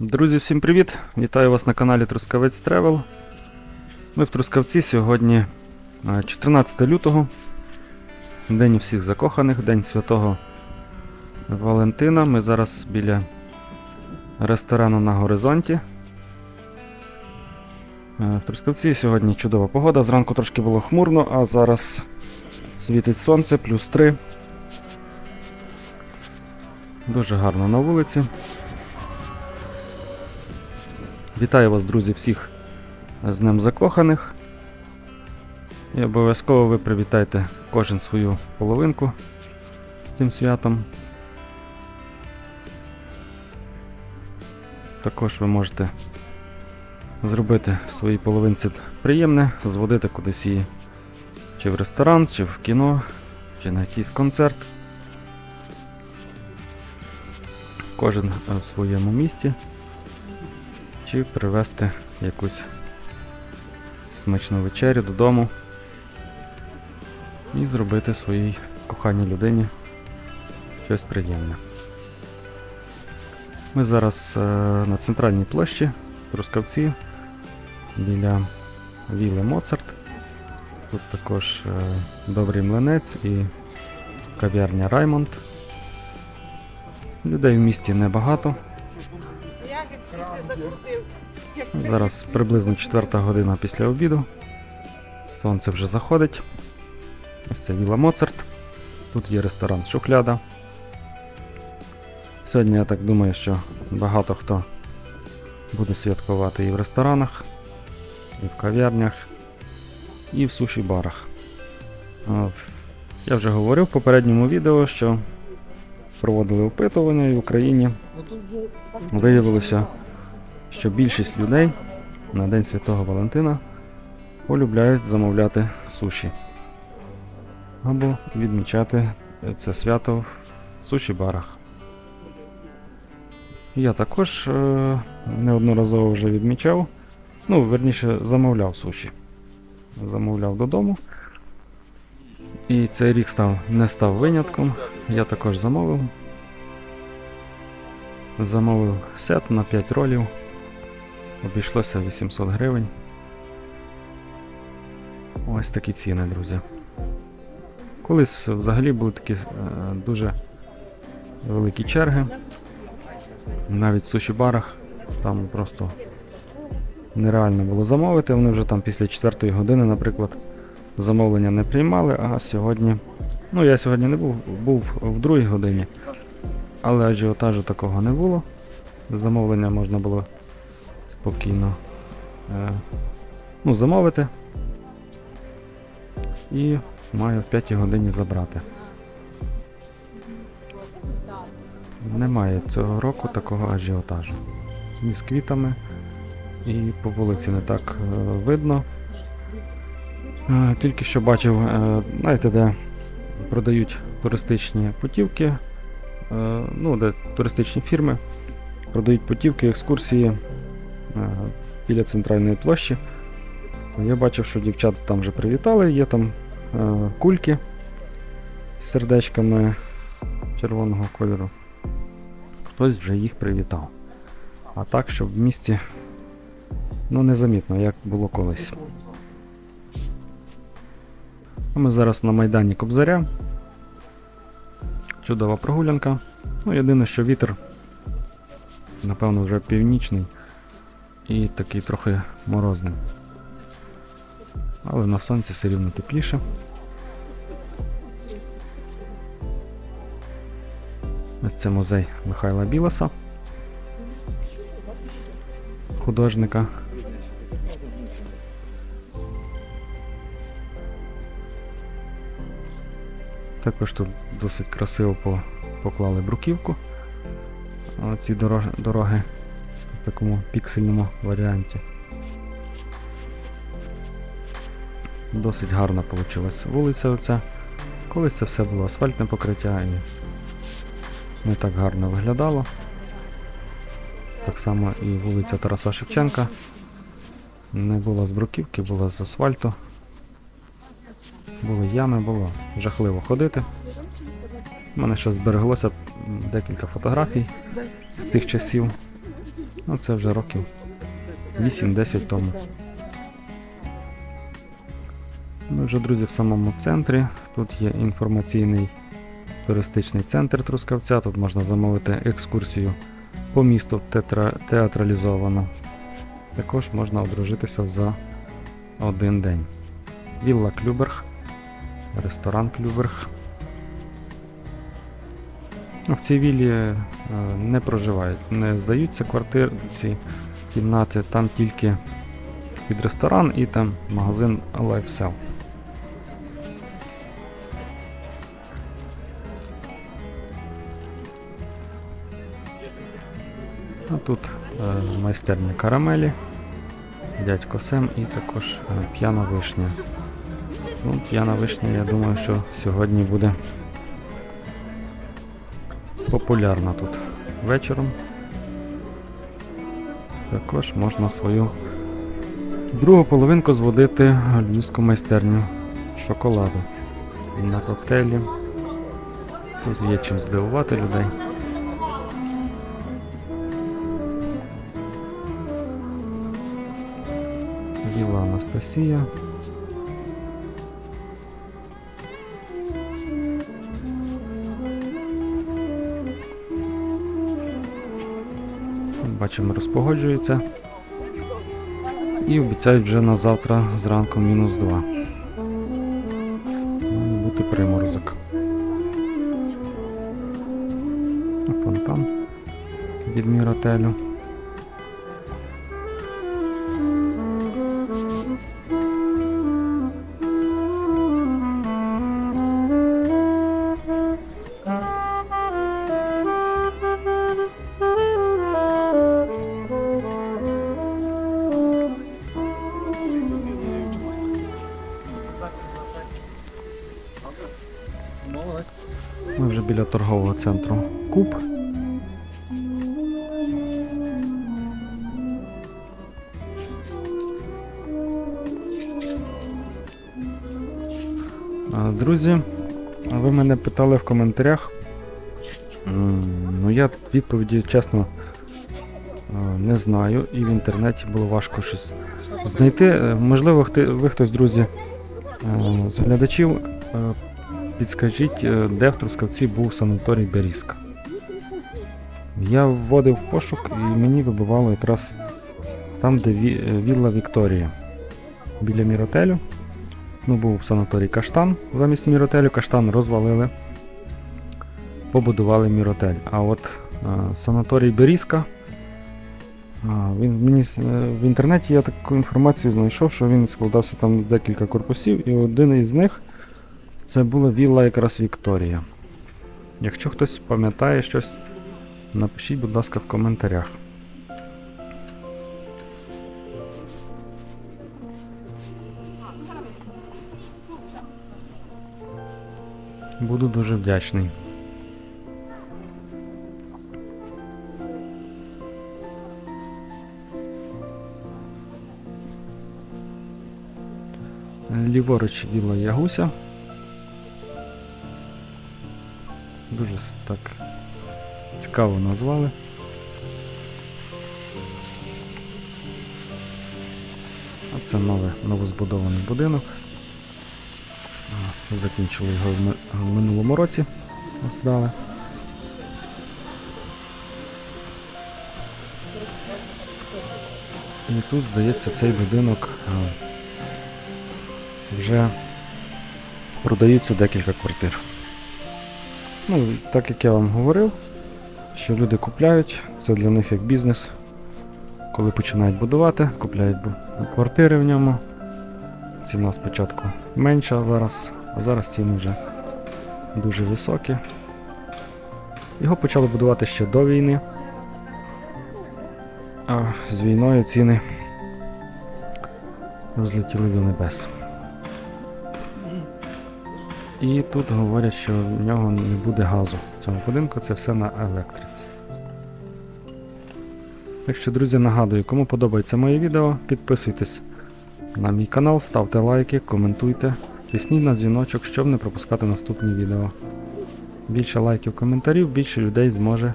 Друзі, всім привіт! Вітаю вас на каналі Трускавець Тревел. Ми в Трускавці сьогодні е, 14 лютого, День всіх закоханих, День Святого Валентина. Ми зараз біля ресторану на горизонті. Е, В Трускавці сьогодні чудова погода. Зранку трошки було хмурно, а зараз світить сонце, плюс 3. Дуже гарно на вулиці. Вітаю вас, друзі, всіх з Днем Закоханих. І обов'язково ви привітайте кожен свою половинку з цим святом. Також ви можете зробити своїй половинці приємне, зводити кудись її чи в ресторан, чи в кіно, чи на якийсь концерт. Кожен в своєму місті чи привезти якусь смачну вечерю додому і зробити своїй коханій людині щось приємне. Ми зараз е, на центральній площі Трускавці біля Віли Моцарт. Тут також е, добрий млинець і кав'ярня Раймонд. Людей в місті небагато. Зараз приблизно 4 година після обіду. Сонце вже заходить. Ось це Віла Моцарт. Тут є ресторан Шухляда. Сьогодні я так думаю, що багато хто буде святкувати і в ресторанах, і в кав'ярнях, і в суші-барах. Я вже говорив в попередньому відео, що проводили опитування і в Україні виявилося, що більшість людей на День Святого Валентина полюбляють замовляти суші або відмічати це свято в суші-барах. Я також е, неодноразово вже відмічав, ну, верніше, замовляв суші. Замовляв додому. І цей рік став, не став винятком. Я також замовив. Замовив сет на 5 ролів. Обійшлося 800 гривень. Ось такі ціни, друзі. Колись взагалі були такі е, дуже великі черги. Навіть в суші-барах там просто нереально було замовити. Вони вже там після 4 години, наприклад, замовлення не приймали, а сьогодні. Ну, я сьогодні не був, був в другій годині, але ажіотажу такого не було. Замовлення можна було спокійно е, ну, замовити і маю в 5 годині забрати. Немає цього року такого ажіотажу. Ні з квітами, і по вулиці не так е, видно. Е, тільки що бачив, е, знаєте, де продають туристичні путівки, е, ну, де туристичні фірми продають путівки, екскурсії біля центральної площі. Я бачив, що дівчата там вже привітали, є там е, кульки з сердечками червоного кольору. Хтось вже їх привітав. А так, щоб в місті ну, незамітно, як було колись. Ми зараз на Майдані Кобзаря. Чудова прогулянка. Ну, єдине, що вітер, напевно, вже північний і такий трохи морозний. Але на сонці все рівно тепліше. Ось це музей Михайла Білоса, художника. Також тут досить красиво поклали бруківку. Ці дороги, такому піксельному варіанті. Досить гарна вийшла вулиця оця. Колись це все було асфальтне покриття і не так гарно виглядало. Так само і вулиця Тараса Шевченка. Не була з бруківки, була з асфальту. Були ями, було жахливо ходити. У мене ще збереглося декілька фотографій з тих часів. Ну, це вже років 8-10 тому. Ми вже, друзі, в самому центрі. Тут є інформаційний туристичний центр Трускавця. Тут можна замовити екскурсію по місту тетра... театралізовано. Також можна одружитися за один день. Вілла Клюберг, ресторан Клюберг. В цій віллі не проживають, не здаються квартири, ці кімнати, там тільки під ресторан і там магазин Lifestyle. А тут е, майстерня карамелі, дядько Сем і також е, п'яна вишня. Ну, п'яна вишня, я думаю, що сьогодні буде популярна тут вечором. Також можна свою другу половинку зводити львівську майстерню шоколаду на коктейлі. Тут є чим здивувати людей. Віла Анастасія. Бачимо, розпогоджується. І обіцяють вже на завтра зранку мінус 2. Має бути приморозок. Фонтан від міротелю. Ми вже біля торгового центру Куб. Друзі, ви мене питали в коментарях. Ну, я відповіді, чесно, не знаю, і в інтернеті було важко щось знайти. Е, Можливо, ви хтось, друзі, е, з глядачів, е, підскажіть, е, де в Трускавці був санаторій Берізка. Я вводив пошук і мені вибивало якраз там, де е, вілла Вікторія. Біля міротелю. Ну, був санаторій Каштан замість міротелю. Каштан розвалили, побудували міротель. А от е, санаторій Берізка. А, він мені в інтернеті я таку інформацію знайшов, що він складався там декілька корпусів, і один із них це була вілла якраз Вікторія. Якщо хтось пам'ятає щось, напишіть, будь ласка, в коментарях. Буду дуже вдячний. Ліворуч вілла Ягуся. Дуже так цікаво назвали. А це нове, новозбудований будинок. Закінчили його в минулому році. Здали. І тут, здається, цей будинок вже продаються декілька квартир. Ну, так як я вам говорив, що люди купляють, це для них як бізнес. Коли починають будувати, купляють квартири в ньому. Ціна спочатку менша зараз, а зараз ціни вже дуже високі. Його почали будувати ще до війни. А з війною ціни розлетіли до небес. І тут говорять, що в нього не буде газу в цьому будинку, це все на електриці. Так що, друзі, нагадую, кому подобається моє відео, підписуйтесь на мій канал, ставте лайки, коментуйте, тисніть на дзвіночок, щоб не пропускати наступні відео. Більше лайків, коментарів, більше людей зможе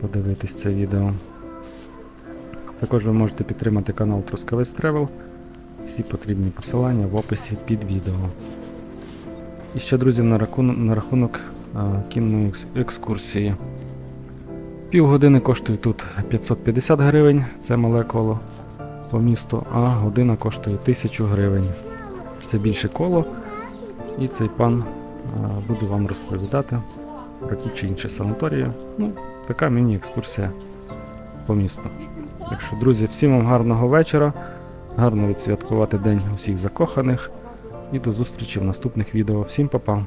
подивитись це відео. Також ви можете підтримати канал Трускавець Travel. Всі потрібні посилання в описі під відео. І ще, друзі, на рахунок, на рахунок кінної екс- екскурсії. Півгодини коштує тут 550 гривень, це мале коло по місту, а година коштує 1000 гривень. Це більше коло, і цей пан буде вам розповідати про ті чи інші санаторії. Ну, така міні-екскурсія по місту. Так що, друзі, всім вам гарного вечора, гарно відсвяткувати День усіх закоханих і до зустрічі в наступних відео. Всім па-па!